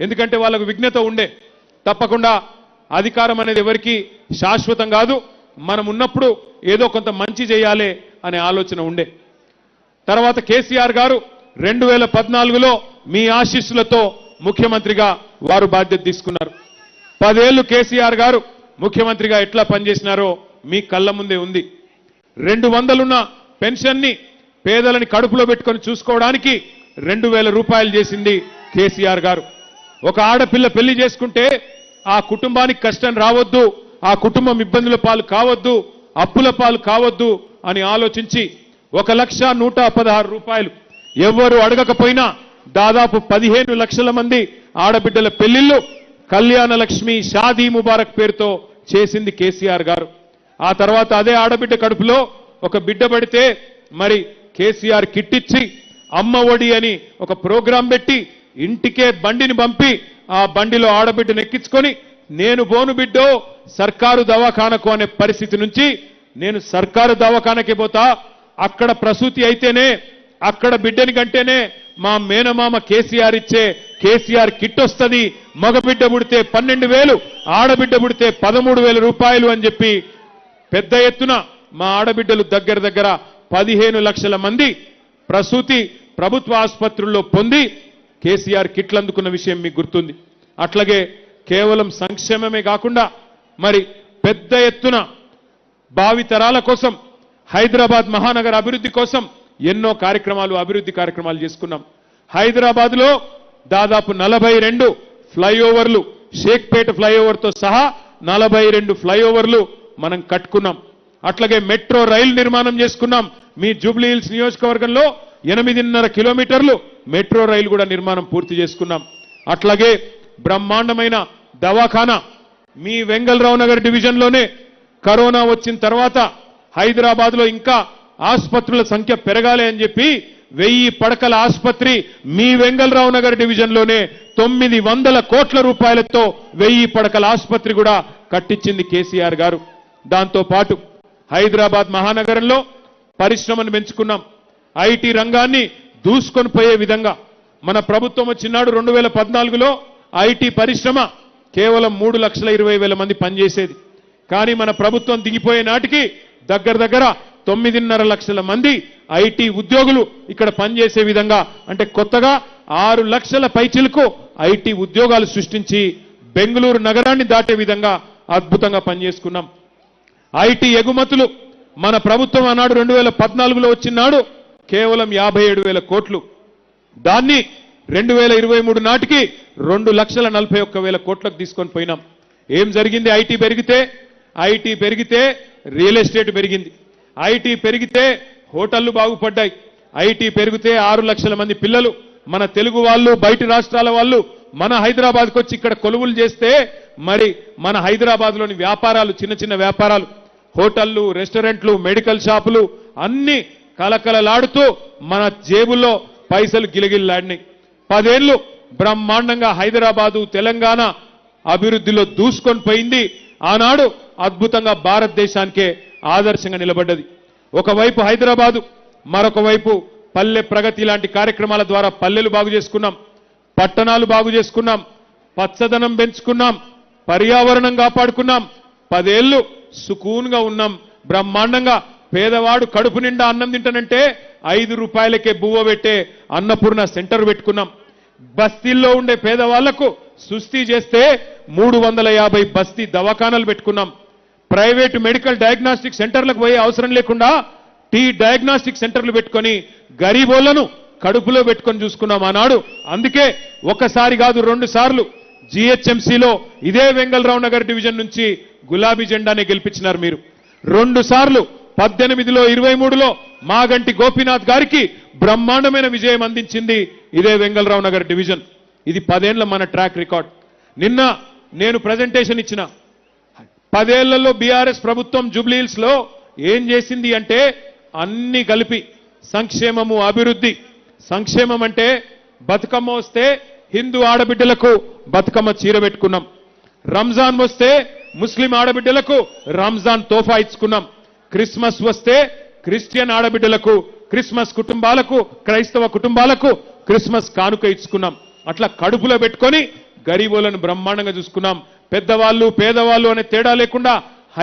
ఎందుకంటే వాళ్ళకు విఘ్నత ఉండే. తప్పకుండా అధికారం అనేది ఎవరికి శాశ్వతం కాదు. మనం ఉన్నప్పుడు ఏదో కొంత మంచి చేయాలి అనే ఆలోచన ఉండే. తర్వాత కేసీఆర్ గారు రెండు వేల పద్నాలుగులో మీ ఆశీస్సులతో ముఖ్యమంత్రిగా వారు బాధ్యత తీసుకున్నారు. పదేళ్ళు కేసీఆర్ గారు ముఖ్యమంత్రిగా ఎట్లా పనిచేసినారో మీ కళ్ళ ముందే ఉంది. రెండు వందలున్న పెన్షన్ని పేదలని కడుపులో పెట్టుకొని చూసుకోవడానికి రెండు వేల రూపాయలు చేసింది కేసీఆర్ గారు. ఒక ఆడపిల్ల పెళ్ళి చేసుకుంటే ఆ కుటుంబానికి కష్టం రావద్దు ఆ కుటుంబం ఇబ్బందుల పాలు కావద్దు అప్పుల పాలు కావద్దు అని ఆలోచించి ఒక లక్ష నూట పదహారు రూపాయలు ఎవరు అడగకపోయినా దాదాపు పదిహేను లక్షల మంది ఆడబిడ్డల పెళ్ళిళ్ళు కళ్యాణ లక్ష్మి షాదీ ముబారక్ పేరుతో చేసింది కేసీఆర్ గారు. ఆ తర్వాత అదే ఆడబిడ్డ కడుపులో ఒక బిడ్డ పడితే మరి కేసీఆర్ కిట్టిచ్చి అమ్మ ఒడి అని ఒక ప్రోగ్రాం పెట్టి ఇంటికే బండిని పంపి ఆ బండిలో ఆడబిడ్డను ఎక్కించుకొని నేను బోను బిడ్డో సర్కారు దవాఖానకు అనే పరిస్థితి నుంచి నేను సర్కారు దవాఖానకి పోతా. అక్కడ ప్రసూతి అయితేనే అక్కడ బిడ్డని కంటేనే మా మేనమామ కేసీఆర్ ఇచ్చే కేసీఆర్ కిట్ వస్తుంది. మగబిడ్డ పుడితే పన్నెండు వేలు ఆడబిడ్డ పుడితే పదమూడు వేల రూపాయలు అని చెప్పి పెద్ద ఎత్తున మా ఆడబిడ్డలు దగ్గర దగ్గర పదిహేను లక్షల మంది ప్రసూతి ప్రభుత్వ ఆసుపత్రుల్లో పొంది కేసీఆర్ కిట్లు అందుకున్న విషయం మీకు గుర్తుంది. అట్లాగే కేవలం సంక్షేమమే కాకుండా మరి పెద్ద ఎత్తున భావితరాల కోసం హైదరాబాద్ మహానగర అభివృద్ధి కోసం ఎన్నో కార్యక్రమాలు అభివృద్ధి కార్యక్రమాలు చేసుకున్నాం. హైదరాబాద్లో దాదాపు నలభై రెండు ఫ్లైఓవర్లు షేక్పేట ఫ్లైఓవర్తో సహా నలభై రెండు ఫ్లైఓవర్లు మనం కట్టుకున్నాం. అట్లాగే మెట్రో రైలు నిర్మాణం చేసుకున్నాం. మీ జూబ్లీ హిల్స్ నియోజకవర్గంలో ఎనిమిదిన్నర కిలోమీటర్లు మెట్రో రైలు కూడా నిర్మాణం పూర్తి చేసుకున్నాం. అట్లాగే బ్రహ్మాండమైన దవాఖానా మీ వెంగళరావు నగర్ డివిజన్లోనే కరోనా వచ్చిన తర్వాత హైదరాబాద్లో ఇంకా ఆసుపత్రుల సంఖ్య పెరగాలి అని చెప్పి వెయ్యి పడకల ఆసుపత్రి మీ వెంగళరావు నగర్ డివిజన్లోనే తొమ్మిది వందల కోట్ల రూపాయలతో వెయ్యి పడకల ఆసుపత్రి కూడా కట్టించింది కేసీఆర్ గారు. దాంతో పాటు హైదరాబాద్ మహానగరంలో పరిశ్రమను పెంచుకున్నాం. ఐటీ రంగాన్ని దూసుకొని పోయే విధంగా మన ప్రభుత్వం వచ్చినాడు రెండు వేల పద్నాలుగులో ఐటీ పరిశ్రమ కేవలం మూడు లక్షల ఇరవై వేల మంది పనిచేసేది. కానీ మన ప్రభుత్వం దిగిపోయే నాటికి దగ్గర దగ్గర తొమ్మిదిన్నర లక్షల మంది ఐటీ ఉద్యోగులు ఇక్కడ పనిచేసే విధంగా అంటే కొత్తగా ఆరు లక్షల పైచిలకు ఐటీ ఉద్యోగాలు సృష్టించి బెంగళూరు నగరాన్ని దాటే విధంగా అద్భుతంగా పనిచేసుకున్నాం. ఐటీ ఎగుమతులు మన ప్రభుత్వం అన్నాడు రెండు వేల పద్నాలుగులో వచ్చినాడు కేవలం యాభై ఏడు వేల కోట్లు. దాన్ని రెండు వేల ఇరవై మూడు నాటికి రెండు లక్షల నలభై ఒక్క వేల కోట్లకు తీసుకొని పోయినాం. ఏం జరిగింది? ఐటీ పెరిగితే ఐటీ పెరిగితే రియల్ ఎస్టేట్ పెరిగింది. ఐటీ పెరిగితే హోటళ్ళు బాగుపడ్డాయి. ఐటీ పెరిగితే ఆరు లక్షల మంది పిల్లలు. మన తెలుగు వాళ్ళు బయట రాష్ట్రాల వాళ్ళు మన హైదరాబాద్కి వచ్చి ఇక్కడ కొలువులు చేస్తే మరి మన హైదరాబాద్లోని వ్యాపారాలు చిన్న చిన్న వ్యాపారాలు హోటళ్ళు రెస్టారెంట్లు మెడికల్ షాపులు అన్ని కలకలలాడుతూ మన జేబుల్లో పైసలు గిలగిల్లాడినాయి. పదేళ్ళు బ్రహ్మాండంగా హైదరాబాదు తెలంగాణ అభివృద్ధిలో దూసుకొని పోయింది. ఆనాడు అద్భుతంగా భారతదేశానికే ఆదర్శంగా నిలబడ్డది. ఒకవైపు హైదరాబాదు మరొక వైపు పల్లె ప్రగతి లాంటి కార్యక్రమాల ద్వారా పల్లెలు బాగు చేసుకున్నాం. పట్టణాలు బాగు చేసుకున్నాం. పచ్చదనం పెంచుకున్నాం. పర్యావరణం కాపాడుకున్నాం. పదేళ్ళు సుకూన్గా ఉన్నాం. బ్రహ్మాండంగా పేదవాడు కడుపు నిండా అన్నం తింటానంటే ఐదు రూపాయలకే బువ్వ పెట్టే అన్నపూర్ణ సెంటర్ పెట్టుకున్నాం. బస్తీల్లో ఉండే పేదవాళ్ళకు సుస్థి చేస్తే మూడు వందల యాభై బస్తీ దవాఖానాలు పెట్టుకున్నాం. ప్రైవేటు మెడికల్ డయాగ్నాస్టిక్ సెంటర్లకు పోయే అవసరం లేకుండా టీ డయాగ్నాస్టిక్ సెంటర్లు పెట్టుకొని గరీబోళ్ళను కడుపులో పెట్టుకొని చూసుకున్నాం ఆనాడు. అందుకే ఒకసారి కాదు రెండు సార్లు జీహెచ్ఎంసీలో ఇదే వెంగళరావు నగర్ డివిజన్ నుంచి గులాబీ జెండానే గెలిపించినారు మీరు. రెండు సార్లు పద్దెనిమిదిలో ఇరవై మూడులో మాగంటి గోపీనాథ్ గారికి బ్రహ్మాండమైన విజయం అందించింది ఇదే వెంగళరావు నగర్ డివిజన్. ఇది పదేళ్ళ మన ట్రాక్ రికార్డ్. నిన్న నేను ప్రజెంటేషన్ ఇచ్చిన. పదేళ్ళలో బీఆర్ఎస్ ప్రభుత్వం జూబ్లీహిల్స్లో ఏం చేసింది అంటే అన్ని కలిపి సంక్షేమము అభివృద్ధి. సంక్షేమం అంటే బతుకమ్మ వస్తే హిందూ ఆడబిడ్డలకు బతుకమ్మ చీర పెట్టుకున్నాం. రంజాన్ వస్తే ముస్లిం ఆడబిడ్డలకు రంజాన్ తోఫా ఇచ్చుకున్నాం. క్రిస్మస్ వస్తే క్రిస్టియన్ ఆడబిడ్డలకు క్రిస్మస్ కుటుంబాలకు క్రైస్తవ కుటుంబాలకు క్రిస్మస్ కానుక ఇచ్చుకున్నాం. అట్లా కడుపులో పెట్టుకొని గరీబులను బ్రహ్మాండంగా చూసుకున్నాం. పెద్దవాళ్ళు పేదవాళ్ళు అనే తేడా లేకుండా